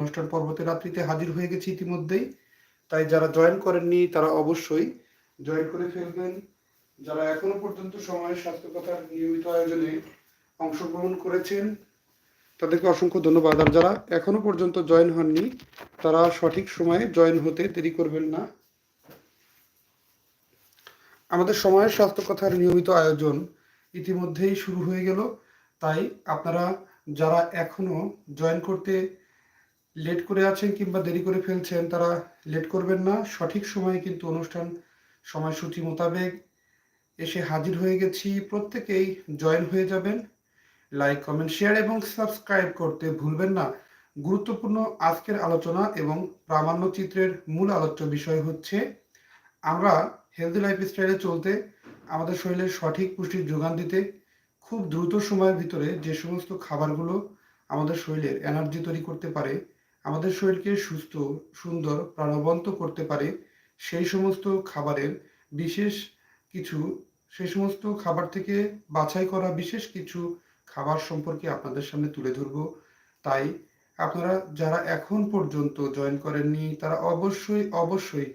অনুষ্ঠান পর্বতে রাত্রিতে হাজির হয়ে গেছি ইতিমধ্যেই। তাই যারা জয়েন করেননি, তারা অবশ্যই জয়েন করে ফেলবেন। যারা এখনও পর্যন্ত সময়ের স্বাস্থ্য কথার নিয়মিত আয়োজনে অংশগ্রহণ করেছেন, তাদেরকে অসংখ্য ধন্যবাদ। আর যারা এখনও পর্যন্ত জয়েন হননি, তারা সঠিক সময়ে জয়েন হতে দেরি করবেন না। আমাদের সময়ের স্বাস্থ্য কথার নিয়মিত আয়োজন ইতিমধ্যেই শুরু হয়ে গেল। তাই আপনারা যারা এখনও জয়েন করতে লেট করে আছেন কিংবা দেরি করে ফেলছেন, তারা লেট করবেন না। সঠিক সময়ে কিন্তু অনুষ্ঠান সময়সূচি মোতাবেক এসে হাজির হয়ে গেছি। প্রত্যেকেই জয়েন হয়ে যাবেন। লাইক কমেন্ট শেয়ার এবং সাবস্ক্রাইব করতে ভুলবেন না। গুরুত্বপূর্ণ আজকের আলোচনা এবং প্রামাণ্য চিত্রের মূল আলোচ্য বিষয় হচ্ছে, আমরা হেলদি লাইফ স্টাইলে চলতে, আমাদের শরীরের সঠিক পুষ্টির যোগান দিতে, খুব দ্রুত সময়ের ভিতরে যে সমস্ত খাবারগুলো আমাদের শরীরের এনার্জি তৈরি করতে পারে আমাদের শরীরকে সুস্থ, সুন্দর, প্রাণবন্ত করতে পারে সেই সমস্ত খাবারের বিশেষ কিছু, সেই সমস্ত খাবার থেকে বাছাই করা বিশেষ কিছু খাবার সম্পর্কে আপনাদের সামনে তুলে ধরব। তাই আপনারা যারা এখন পর্যন্ত জয়েন করেননি, তারা অবশ্যই অবশ্যই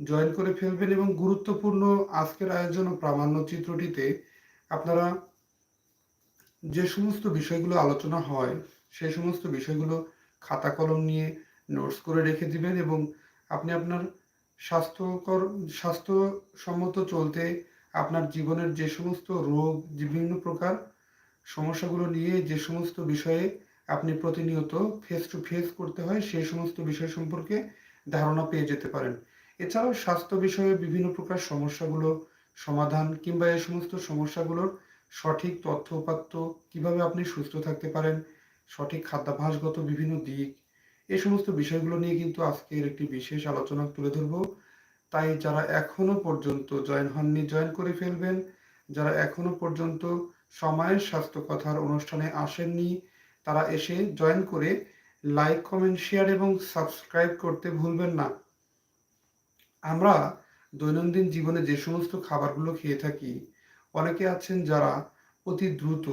জয়েন করে ফেলবেন এবং গুরুত্বপূর্ণ আজকের আয়োজন ও প্রামাণ্য চিত্রটিতে আপনারা যে সমস্ত বিষয়গুলো আলোচনা হয়, সেই সমস্ত বিষয়গুলো খাতা কলম নিয়ে নোটস করে রেখে দিবেন এবং আপনি আপনার স্বাস্থ্যকর, স্বাস্থ্যসম্মত চলতে আপনার জীবনের যে সমস্ত রোগ, বিভিন্ন প্রকার সমস্যাগুলো নিয়ে যে সমস্ত বিষয়ে আপনি প্রতিনিয়ত ফেস টু ফেস করতে হয়, সেই সমস্ত বিষয় সম্পর্কে ধারণা পেয়ে যেতে পারেন। এছাড়াও স্বাস্থ্য বিষয়ে বিভিন্ন প্রকার সমস্যাগুলো সমাধান কিংবা এই সমস্ত সমস্যাগুলোর সঠিক তথ্য উপাত্ত কীভাবে আপনি সুস্থ থাকতে পারেন সঠিক খাদ্যাভ্যাসগত বিভিন্ন দিক, এই সমস্ত বিষয়গুলো নিয়ে কিন্তু আজকের একটি বিশেষ আলোচনা তুলে ধরবো। তাই যারা এখনও পর্যন্ত জয়েন হননি, জয়েন করে ফেলবেন। যারা এখনও পর্যন্ত সময়ের স্বাস্থ্য কথার অনুষ্ঠানে আসেননি, তারা এসে জয়েন করে লাইক, কমেন্ট, শেয়ার এবং সাবস্ক্রাইব করতে ভুলবেন না। আমরা দৈনন্দিন জীবনে যে সমস্ত খাবারগুলো খেয়ে থাকি, অনেকে আছেন যারা অতি দ্রুত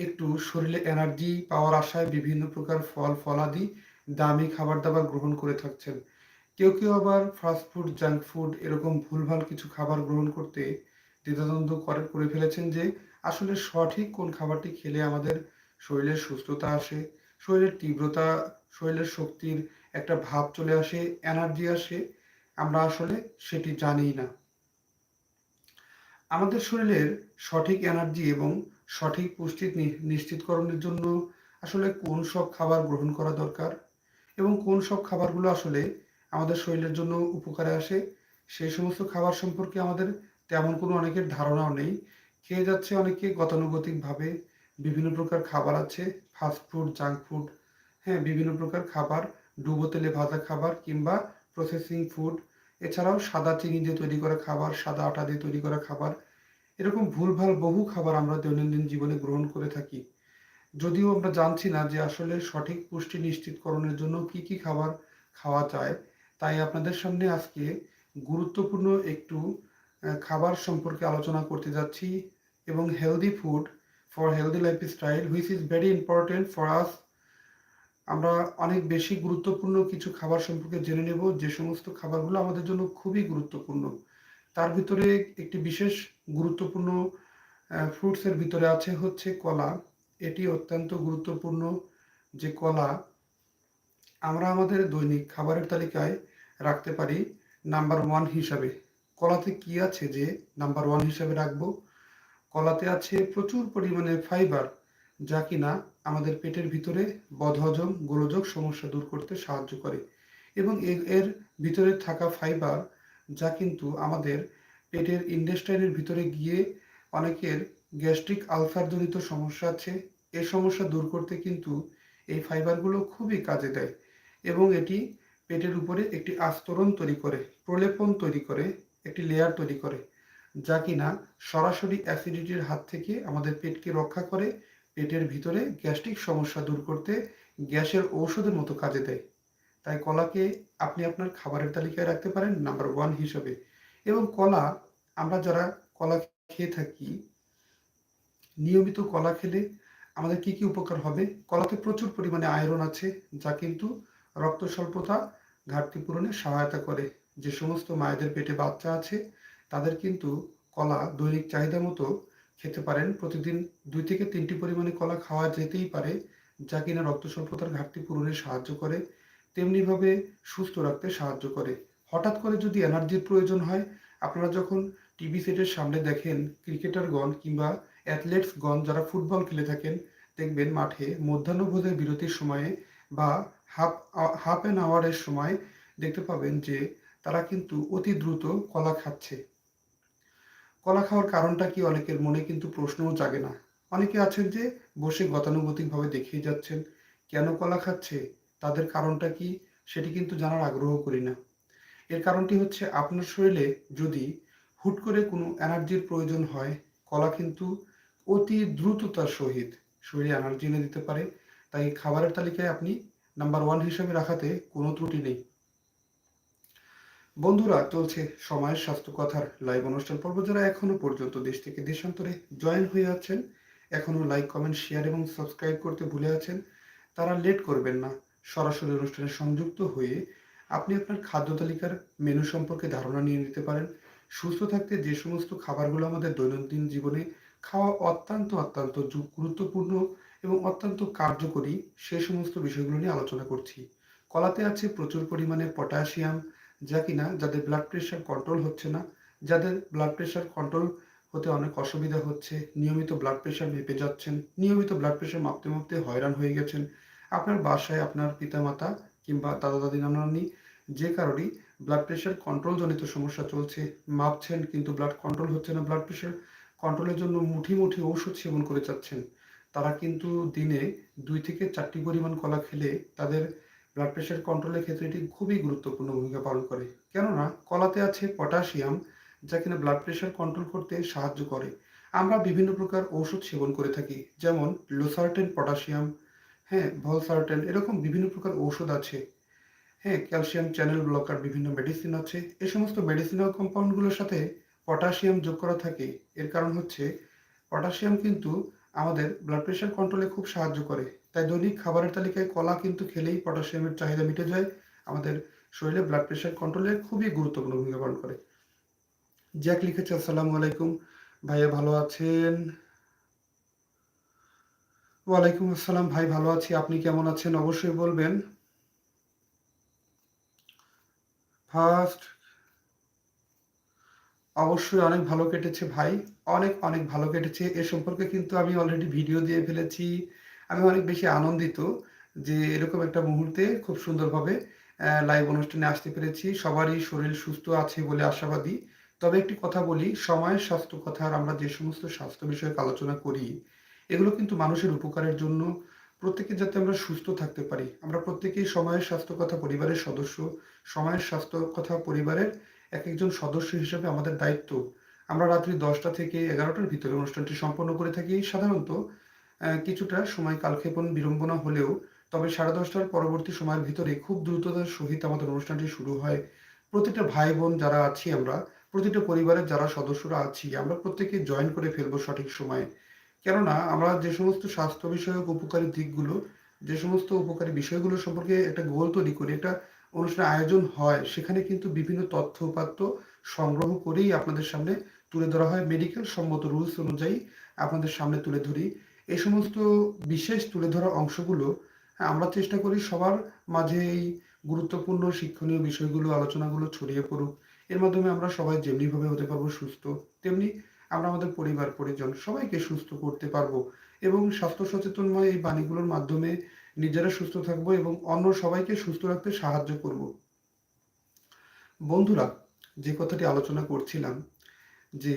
একটু শরীরে এনার্জি পাওয়ার আশায় বিভিন্ন প্রকার ফল, ফলাদি, দামি খাবার দাবার গ্রহণ করে থাকছেন। কেউ কেউ আবার ফাস্টফুড জাঙ্ক ফুড এরকম ভুলভাল কিছু খাবার গ্রহণ করতে দ্বিধাদ্বন্দ্ব করে করে ফেলেছেন যে আসলে সঠিক কোন খাবারটি খেলে আমাদের শরীরের সুস্থতা আসে, শরীরের তীব্রতা, শরীরের শক্তির একটা ভাব চলে আসে এনার্জি আসে। আমরা আসলে সেটি জানি না। আমাদের শরীরের সঠিক এনার্জি এবং সঠিক পুষ্টি নিশ্চিতকরণের জন্য আসলে কোন সব খাবার গ্রহণ করা দরকার এবং কোন সব খাবারগুলো আসলে আমাদের শরীরের জন্য উপকারে আসে সেই সমস্ত খাবার সম্পর্কে আমাদের তেমন কোনো অনেকের ধারণাও নেই। খেয়ে যাচ্ছে অনেকে গতানুগতিকভাবে, বিভিন্ন প্রকার খাবার আছে ফাস্ট ফুড জাঙ্ক ফুড হ্যাঁ বিভিন্ন প্রকার খাবার, ডুবো তেলে ভাজা খাবার কিংবা প্রসেসিং ফুড এছাড়াও সাদা চিনি দিয়ে তৈরি করা খাবার, সাদা আটা দিয়ে তৈরি করা খাবার এরকম ভুলভাল বহু খাবার আমরা দৈনন্দিন জীবনে গ্রহণ করে থাকি। যদিও আমরা জানছি না যে আসলে সঠিক পুষ্টি নিশ্চিতকরণের জন্য কি কি খাবার খাওয়া যায়, তাই আপনাদের সামনে আজকে গুরুত্বপূর্ণ একটু খাবার সম্পর্কে আলোচনা করতে যাচ্ছি এবং healthy food for healthy lifestyle which is very important for us আমরা অনেক বেশি গুরুত্বপূর্ণ কিছু খাবার সম্পর্কে জেনে নেব, যে সমস্ত খাবারগুলো আমাদের জন্য খুবই গুরুত্বপূর্ণ। তার ভিতরে একটি বিশেষ গুরুত্বপূর্ণ ফ্রুটসের ভিতরে আছে হচ্ছে কলা। এটি অত্যন্ত গুরুত্বপূর্ণ যে কলা আমরা আমাদের দৈনিক খাবারের তালিকায় রাখতে পারি নাম্বার ওয়ান হিসাবে। কলাতে কি আছে যে নাম্বার ওয়ান হিসাবে রাখব? কলাতে আছে প্রচুর পরিমাণে ফাইবার যা কিনা আমাদের পেটের ভিতরে বদহজম, গোলযোগ সমস্যা দূর করতে সাহায্য করে। এবং এর ভিতরে থাকা ফাইবার যা কিন্তু আমাদের পেটের ইন্ডেস্টাইনের ভিতরে গিয়ে অনেকের গ্যাস্ট্রিক আলসারজনিত সমস্যা আছে। এই সমস্যা দূর করতে কিন্তু এই ফাইবারগুলো খুবই কাজে দেয় এবং এটি পেটের উপরে একটি আস্তরণ তৈরি করে, প্রলেপন তৈরি করে, একটি লেয়ার তৈরি করে, যা কিনা সরাসরি অ্যাসিডিটির হাত থেকে আমাদের পেটকে রক্ষা করে, পেটের ভিতরে গ্যাস্ট্রিক সমস্যা দূর করতে গ্যাসের ঔষধের মতো কাজে দেয়। তাই কলাকে আপনি আপনার খাবারের তালিকায় রাখতে পারেন নাম্বার ওয়ান হিসেবে। এবং কলা, আমরা যারা কলা খেয়ে থাকি, নিয়মিত কলা খেলে আমাদের কি কি উপকার হবে? কলাতে প্রচুর পরিমাণে আয়রন আছে, যা কিন্তু রক্ত স্বল্পতা, ঘাটতি পূরণে সহায়তা করে। যে সমস্ত মায়েদের পেটে বাচ্চা আছে, তাদের কিন্তু কলা দৈনিক চাহিদা মতো খেতে পারেন। প্রতিদিন দুই থেকে তিনটি পরিমাণে কলা খাওয়া যেতেই পারে, যা কিনা রক্ত স্বল্পতার ঘাটতি পূরণে সাহায্য করে। তেমনিভাবে সুস্থ রাখতে সাহায্য করে। হঠাৎ করে যদি এনার্জির প্রয়োজন হয়, আপনারা যখন টিভি সেটের সামনে দেখেন, ক্রিকেটারগণ কিংবা অ্যাথলেটসগণ যারা ফুটবল খেলে থাকেন, দেখবেন মাঠে মধ্যাহ্নভোজের বিরতির সময়ে বা হাফ হাফ অ্যান আওয়ারের সময় দেখতে পাবেন যে তারা কিন্তু অতি দ্রুত কলা খাচ্ছে। কলা খাওয়ার কারণটা কি অনেকের মনে কিন্তু প্রশ্নও জাগে না। অনেকে আছেন যে বসে গতানুগতিকভাবে দেখিয়ে যাচ্ছেন, কেন কলা খাচ্ছে? তাদের কারণটা কি সেটি কিন্তু জানার আগ্রহ করি না। এর কারণটি হচ্ছে আপনার শরীরে যদি হুট করে কোনো এনার্জির প্রয়োজন হয়, কলা কিন্তু অতি দ্রুততার সহিত শরীরে এনার্জি এনে দিতে পারে। তাই খাবারের তালিকায় আপনি নাম্বার ওয়ান হিসেবে রাখাতে কোনো ত্রুটি নেই। বন্ধুরা, চলছে সময়ের স্বাস্থ্য কথার লাইভ অনুষ্ঠান। পর্ব যারা এখনও পর্যন্ত দেশ থেকে দেশান্তরে জয়েন হয়ে আছেন, এখনও লাইক কমেন্ট শেয়ার এবং সাবস্ক্রাইব করতে ভুলে আছেন, তারা লেট করবেন না। সরাসরি অনুষ্ঠানে সংযুক্ত হয়ে আপনি আপনার খাদ্য তালিকার মেনু সম্পর্কে ধারণা নিয়ে নিতে পারেন। সুস্থ থাকতে যে সমস্ত খাবারগুলো আমাদের দৈনন্দিন জীবনে খাওয়া অত্যন্ত অত্যন্ত গুরুত্বপূর্ণ এবং অত্যন্ত কার্যকরী, সে সমস্ত বিষয়গুলো নিয়ে আলোচনা করছি। কলাতে আছে প্রচুর পরিমাণে পটাশিয়াম, যা কিনা যাদের ব্লাড প্রেশার কন্ট্রোল হচ্ছে না, যাদের ব্লাড প্রেশার কন্ট্রোল হতে অনেক অসুবিধা হচ্ছে, নিয়মিত ব্লাড প্রেশার মেপে যাচ্ছেন, নিয়মিত ব্লাড প্রেশার মাপতে মাপতে হয়রান হয়ে গেছেন আপনার বাসায় আপনার পিতামাতা কিংবা দাদা দাদি নানানি যে কারোরই ব্লাড প্রেশার কন্ট্রোল জনিত সমস্যা চলছে, মাপছেন কিন্তু ব্লাড কন্ট্রোল হচ্ছে না ব্লাড প্রেশার কন্ট্রোলের জন্য মুঠি মুঠি ঔষধ সেবন করে যাচ্ছেন। তারা কিন্তু দিনে দুই থেকে চারটি পরিমাণ কলা খেলে তাদের ব্লাড প্রেশার কন্ট্রোলের ক্ষেত্রে এটি খুবই গুরুত্বপূর্ণ ভূমিকা পালন করে। কেননা, কলাতে আছে পটাশিয়াম, যা কিনা ব্লাড প্রেশার কন্ট্রোল করতে সাহায্য করে। আমরা বিভিন্ন প্রকার ঔষধ সেবন করে থাকি, যেমন লোসার্টেন পটাশিয়াম হ্যাঁ ভলসার্টেন এরকম বিভিন্ন প্রকার ঔষধ আছে। হ্যাঁ ক্যালসিয়াম চ্যানেল ব্লকার বিভিন্ন মেডিসিন আছে। এই সমস্ত মেডিসিনাল কম্পাউন্ডগুলোর সাথে পটাশিয়াম যোগ করা থাকে। এর কারণ হচ্ছে পটাশিয়াম কিন্তু আমাদের ব্লাড প্রেশার কন্ট্রোলে খুব সাহায্য করে। তাই দৈনিক খাবারের তালিকায় কলা কিন্তু খেলেই পটাশিয়ামের চাহিদা মিটে যায়। আমাদের শরীরে ব্লাড প্রেশার কন্ট্রোলে খুবই গুরুত্বপূর্ণ ভূমিকা পালন করে। জ্যাক লিখেছে, আসসালামু আলাইকুম। ভাইয়া ভালো আছেন? ওয়ালাইকুম আসসালাম। ভাই, ভালো আছি। আপনি কেমন আছেন? অবশ্যই বলবেন। ফার্স্ট অবশ্যই অনেক ভালো কেটেছে ভাই। অনেক অনেক ভালো কেটেছে। এ সম্পর্কে কিন্তু আমি অলরেডি ভিডিও দিয়ে ফেলেছি। আমি অনেক বেশি আনন্দিত যে এরকম একটা মুহূর্তে খুব সুন্দরভাবে লাইভ অনুষ্ঠানে আসতে পেরেছি। সবারই শরীর সুস্থ আছে বলে আশাবাদী। তবে একটি কথা বলি সময়ের স্বাস্থ্য কথার আমরা যে সমস্ত স্বাস্থ্য বিষয়ক আলোচনা করি এগুলো কিন্তু মানুষের উপকারের জন্য। প্রত্যেকে যাতে আমরা সুস্থ থাকতে পারি। আমরা প্রত্যেকেই সময়ের স্বাস্থ্য কথা পরিবারের সদস্য, সময়ের স্বাস্থ্য কথা পরিবারের এক একজন সদস্য হিসেবে আমাদের দায়িত্ব। আমরা রাত্রি দশটা থেকে এগারোটার ভিতরে অনুষ্ঠানটি সম্পন্ন করে থাকি। সাধারণত কিছুটা সময় কালক্ষেপণ বিড়ম্বনা হলেও, তবে সাড়ে দশটার পরবর্তী সময়ের ভিতরে খুব দ্রুততার সহিত আমাদের অনুষ্ঠানটি শুরু হয়। প্রতিটা ভাই বোন যারা আছি আমরা, প্রতিটা পরিবারের যারা সদস্যরা আছি, আমরা প্রত্যেকে জয়েন করে ফেলব সঠিক সময়ে। কেননা আমরা যে সমস্ত স্বাস্থ্য বিষয়ক উপকারী দিকগুলো, যে সমস্ত উপকারী বিষয়গুলো সম্পর্কে একটা গোল তৈরি করি, একটা অনুষ্ঠান আয়োজন হয়, সেখানে কিন্তু বিভিন্ন তথ্য উপাত্ত সংগ্রহ করেই আপনাদের সামনে তুলে ধরা হয়। মেডিকেল সম্মত রুলস অনুযায়ী আপনাদের সামনে তুলে ধরি। এই সমস্ত বিশেষ তুলে ধরা অংশগুলো আমরা চেষ্টা করি সবার মাঝে এই গুরুত্বপূর্ণ শিক্ষণীয় বিষয়গুলো, আলোচনাগুলো ছড়িয়ে পড়ুক। এর মাধ্যমে আমরা সবাই যেমনিভাবে হতে পারব সুস্থ, তেমনি আমরা আমাদের পরিবার, পরিজন সবাইকে সুস্থ করতে পারব এবং স্বাস্থ্য সচেতনময় এই বাণীগুলোর মাধ্যমে নিজেরা সুস্থ থাকব এবং অন্য সবাইকে সুস্থ রাখতে সাহায্য করব। বন্ধুরা, যে কথাটি আলোচনা করছিলাম যে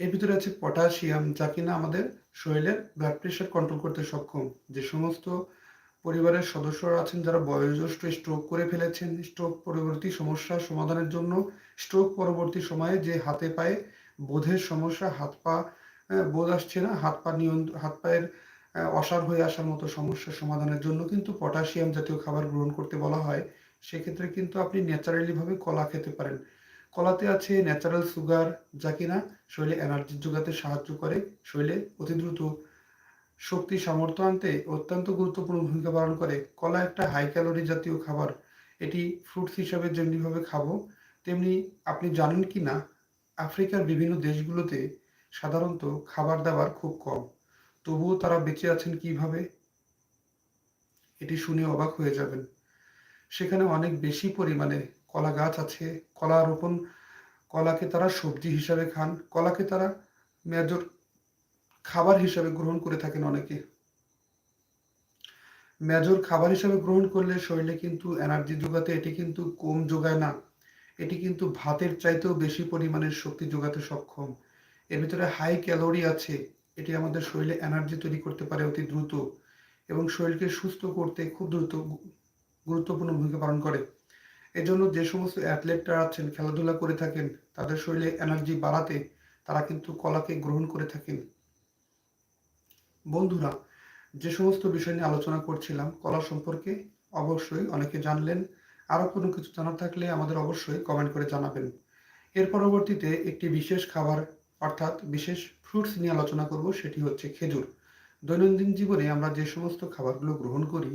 এর ভিতরে আছে পটাশিয়াম, যা কিনা আমাদের শরীরের ব্লাড প্রেশার কন্ট্রোল করতে সক্ষম। যে সমস্ত পরিবারের সদস্যরা আছেন, যারা বয়োজ্যেষ্ঠ স্ট্রোক করে ফেলেছেন স্ট্রোক পরবর্তী সমস্যা সমাধানের জন্য স্ট্রোক পরবর্তী সময়ে যে হাতে পায়ে বোধের সমস্যা, হাত পা বোধ আসছে না, হাত পা নিয়ন্ত্রণ হাত পায়ের অসার হয়ে আসার মতো সমস্যার সমাধানের জন্য কিন্তু পটাশিয়াম জাতীয় খাবার গ্রহণ করতে বলা হয়। সেক্ষেত্রে কিন্তু আপনি ন্যাচারালিভাবে কলা খেতে পারেন। কলাতে আছে ন্যাচারাল সুগার, যা কিনা শরীরে এনার্জি যোগাতে সাহায্য করে। শরীরে অতি দ্রুত শক্তি সামর্থ্য আনতে অত্যন্ত গুরুত্বপূর্ণ ভূমিকা পালন করে। কলা একটা হাই ক্যালোরি জাতীয় খাবার। এটি ফ্রুটস হিসাবে যেমনিভাবে খাব, তেমনি আপনি জানেন কি না আফ্রিকার বিভিন্ন দেশগুলোতে সাধারণত খাবার দাবার খুব কম। তবুও তারা বেঁচে আছেন কীভাবে? এটি শুনে অবাক হয়ে যাবেন। সেখানে অনেক বেশি পরিমাণে কলা গাছ আছে। কলা রোপণ, কলাকে তারা সবজি হিসাবে খান। কলাকে তারা মেজর খাবার হিসাবে গ্রহণ করে থাকেন অনেকে। মেজর খাবার হিসাবে গ্রহণ করলে শরীরে কিন্তু এনার্জি যোগাতে এটি কিন্তু কম যোগায় না। এটি কিন্তু ভাতের চাইতেও বেশি পরিমাণের শক্তি যোগাতে সক্ষম। এর ভিতরে হাই ক্যালোরি আছে। এটি আমাদের শরীরে এনার্জি তৈরি করতে পারে অতি দ্রুত এবং শরীরকে সুস্থ করতে খুব দ্রুত গুরুত্বপূর্ণ ভূমিকা পালন করে। এজন্য যে সমস্ত অ্যাথলেটরা আছেন, খেলাধুলা করে থাকেন, তাদের শরীরে এনার্জি বাড়াতে তারা কিন্তু কলাকে গ্রহণ করে থাকেন। বন্ধুরা, যে সমস্ত বিষয় নিয়ে আলোচনা করছিলাম, কলা সম্পর্কে অবশ্যই অনেকে জানলেন। আরও কোনো কিছু জানার থাকলে আমাদের অবশ্যই কমেন্ট করে জানাবেন। এর পরবর্তীতে একটি বিশেষ খাবার, অর্থাৎ বিশেষ ফ্রুটস নিয়ে আলোচনা করব, সেটি হচ্ছে খেজুর। দৈনন্দিন জীবনে আমরা যে সমস্ত খাবারগুলো গ্রহণ করি,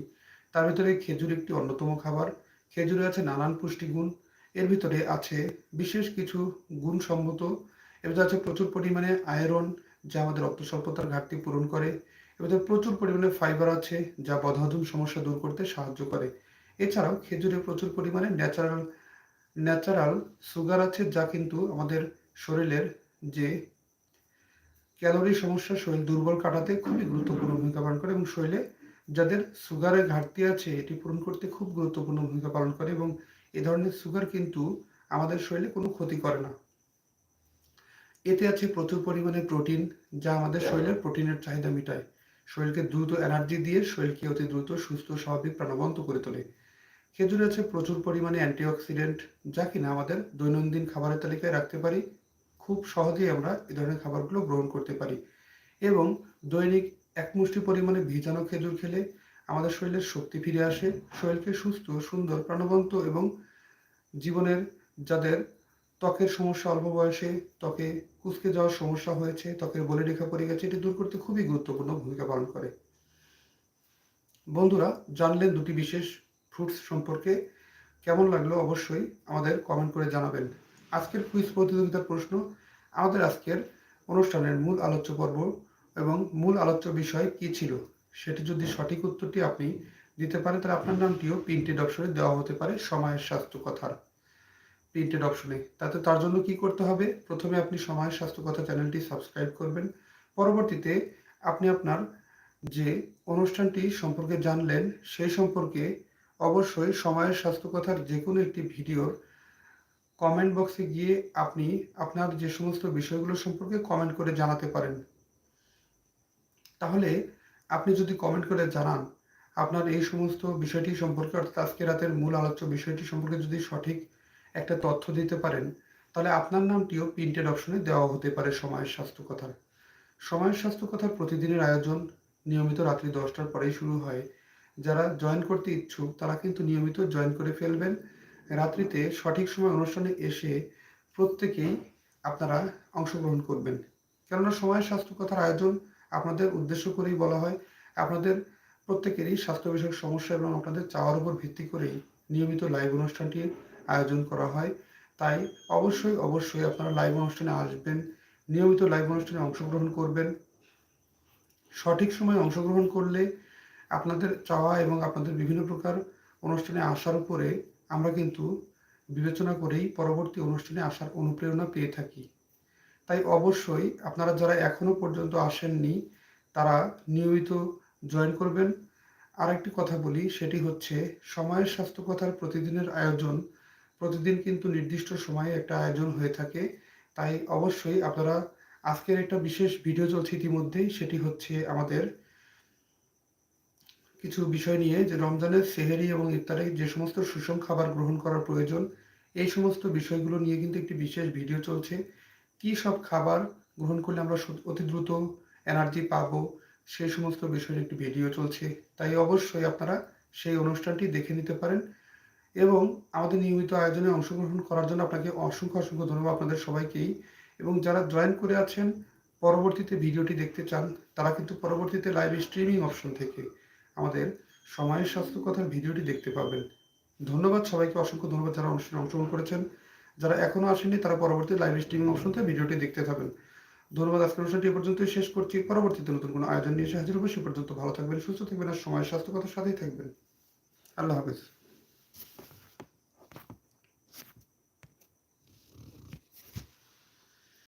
তার ভিতরে খেজুর একটি অন্যতম খাবার। খেজুরে আছে নানান পুষ্টিগুণ, এর ভিতরে আছে বিশেষ কিছু গুণসম্মত। এর ভিতরে আছে প্রচুর পরিমাণে আয়রন যা আমাদের রক্ত স্বল্পতার ঘাটতি পূরণ করে। এর ভিতরে প্রচুর পরিমাণে ফাইবার আছে, যা বদহজম সমস্যা দূর করতে সাহায্য করে। এছাড়াও খেজুরে প্রচুর পরিমাণে ন্যাচারাল ন্যাচারাল সুগার আছে, যা কিন্তু আমাদের শরীরের যে ক্যালোরি সমস্যা, শরীর দুর্বল কাটাতে খুবই গুরুত্বপূর্ণ ভূমিকা পালন করে এবং শরীরে যাদের সুগারের ঘাটতি আছে, এটি পূরণ করতে খুব গুরুত্বপূর্ণ ভূমিকা পালন করে এবং এ ধরনের সুগার কিন্তু আমাদের শরীরে কোনো ক্ষতি করে না। এতে আছে প্রচুর পরিমাণে প্রোটিন যা আমাদের শরীরের প্রোটিনের চাহিদা মেটায়। শরীরকে দ্রুত এনার্জি দিয়ে শরীরকে অতি দ্রুত সুস্থ স্বাভাবিক প্রাণবন্ত করে তোলে। খেজুরে আছে প্রচুর পরিমাণে অ্যান্টিঅক্সিডেন্ট, যা কিনা আমাদের দৈনন্দিন খাবারের তালিকায় রাখতে পারি। খুব সহজেই আমরা এ ধরনের খাবারগুলো গ্রহণ করতে পারি। এবং দৈনিক এক মুষ্টি পরিমাণে ভিজানো খেজুর খেলে আমাদের শরীরের শক্তি ফিরে আসে, শরীরকে সুস্থ, সুন্দর, প্রাণবন্ত এবং জীবনের যাদের ত্বকের সমস্যা অল্প বয়সে, ত্বকে কুচকে যাওয়ার সমস্যা হয়েছে, ত্বকের বলে রেখা পড়ে গেছে, এটি দূর করতে খুবই গুরুত্বপূর্ণ ভূমিকা পালন করে। বন্ধুরা, জানলেন দুটি বিশেষ ফ্রুটস সম্পর্কে কেমন লাগল অবশ্যই আমাদের কমেন্ট করে জানাবেন। আজকের কুইজ প্রতিযোগিতার প্রশ্ন, আমাদের আজকের অনুষ্ঠানের মূল আলোচ্য পর্ব এবং মূল আলোচ্য বিষয় কি ছিল? সেটি যদি সঠিক উত্তরটি আপনি দিতে পারেন, তাহলে আপনার নামটিও প্রিন্টেড অপশনে দেওয়া হতে পারে সময়ের স্বাস্থ্য কথার। প্রিন্টেড অপশনে তাতে তার জন্য কি করতে হবে? প্রথমে আপনি সময়ের স্বাস্থ্য কথা চ্যানেলটি সাবস্ক্রাইব করবেন। পরবর্তীতে আপনি আপনার যে অনুষ্ঠানটি সম্পর্কে জানলেন, সেই সম্পর্কে অবশ্যই সময়ের স্বাস্থ্য কথার যে কোনো একটি ভিডিওর কমেন্ট বক্সে গিয়ে আপনি আপনার যে সমস্ত বিষয়গুলো সম্পর্কে কমেন্ট করে জানাতে পারেন। তাহলে আপনি যদি কমেন্ট করে জানান, আপনার এই সমস্ত বিষয়টি সম্পর্কে, অর্থাৎ আজকে রাতের মূল আলোচ্য বিষয়টি সম্পর্কে যদি সঠিক একটা তথ্য দিতে পারেন, তাহলে আপনার নামটিও প্রিন্টেড অপশনে দেওয়া হতে পারে সময়ের স্বাস্থ্য কথার সময়ের স্বাস্থ্য কথার প্রতিদিনের আয়োজন নিয়মিত রাত্রি দশটার পরেই শুরু হয়। যারা জয়েন করতে ইচ্ছুক, তারা কিন্তু নিয়মিত জয়েন করে ফেলবেন। রাত্রিতে সঠিক সময় অনুষ্ঠানে এসে প্রত্যেকেই আপনারা অংশগ্রহণ করবেন। কেননা সময়ের স্বাস্থ্য কথার আয়োজন আপনাদের উদ্দেশ্য করেই বলা হয়। আপনাদের প্রত্যেকেরই স্বাস্থ্য বিষয়ক সমস্যা এবং আপনাদের চাওয়ার উপর ভিত্তি করেই নিয়মিত লাইভ অনুষ্ঠানটি আয়োজন করা হয়। তাই অবশ্যই অবশ্যই আপনারা লাইভ অনুষ্ঠানে আসবেন, নিয়মিত লাইভ অনুষ্ঠানে অংশগ্রহণ করবেন। সঠিক সময় অংশগ্রহণ করলে আপনাদের চাওয়া এবং আপনাদের বিভিন্ন প্রকার অনুষ্ঠানে আসার উপরে আমরা কিন্তু বিবেচনা করেই পরবর্তী অনুষ্ঠানে আসার অনুপ্রেরণা পেয়ে থাকি। তাই অবশ্যই আপনারা যারা এখনও পর্যন্ত আসেননি, তারা নিয়মিত জয়েন করবেন। আর একটি কথা বলি, সেটি হচ্ছে সময়ের স্বাস্থ্য কথার প্রতিদিনের আয়োজন। প্রতিদিন কিন্তু নির্দিষ্ট সময়ে একটা আয়োজন হয়ে থাকে। তাই অবশ্যই আপনারা আজকের একটা বিশেষ ভিডিও চলছে ইতিমধ্যেই, সেটি হচ্ছে আমাদের কিছু বিষয় নিয়ে যে রমজানের সেহেরি এবং ইফতারে যে সমস্ত সুষম খাবার গ্রহণ করার প্রয়োজন, এই সমস্ত বিষয়গুলো নিয়ে কিন্তু একটি বিশেষ ভিডিও চলছে। কি সব খাবার গ্রহণ করলে আমরা অতি দ্রুত এনার্জি পাবো সেই সমস্ত বিষয়ের একটি ভিডিও চলছে। তাই অবশ্যই আপনারা সেই অনুষ্ঠানটি দেখে নিতে পারেন এবং আমাদের নিয়মিত আয়োজনে অংশগ্রহণ করার জন্য আপনাকে অসংখ্য অসংখ্য ধন্যবাদ আপনাদের সবাইকেই। এবং যারা জয়েন করে আছেন, পরবর্তীতে ভিডিওটি দেখতে চান, তারা কিন্তু পরবর্তীতে লাইভ স্ট্রিমিং অপশন থেকে আমাদের সময়ের স্বাস্থ্য কথার ভিডিওটি দেখতে পাবেন। ধন্যবাদ সবাইকে, অসংখ্য ধন্যবাদ যারা অনুষ্ঠানে অংশগ্রহণ করেছেন। যারা এখনও আসেননি, তারা পরবর্তী লাইভ স্ট্রিমিং অপশন ভিডিওটি দেখতে থাকবেন ধন্যবাদ, আজকের অনুষ্ঠানটি এ পর্যন্তই শেষ করছি। পরবর্তীতে নতুন কোনো আয়োজন নিয়ে এসে হাজির হব, সে পর্যন্ত ভালো থাকবেন, সুস্থ থাকবেন, আর সময়ের স্বাস্থ্য কথার সাথেই থাকবেন। আল্লাহ হাফেজ।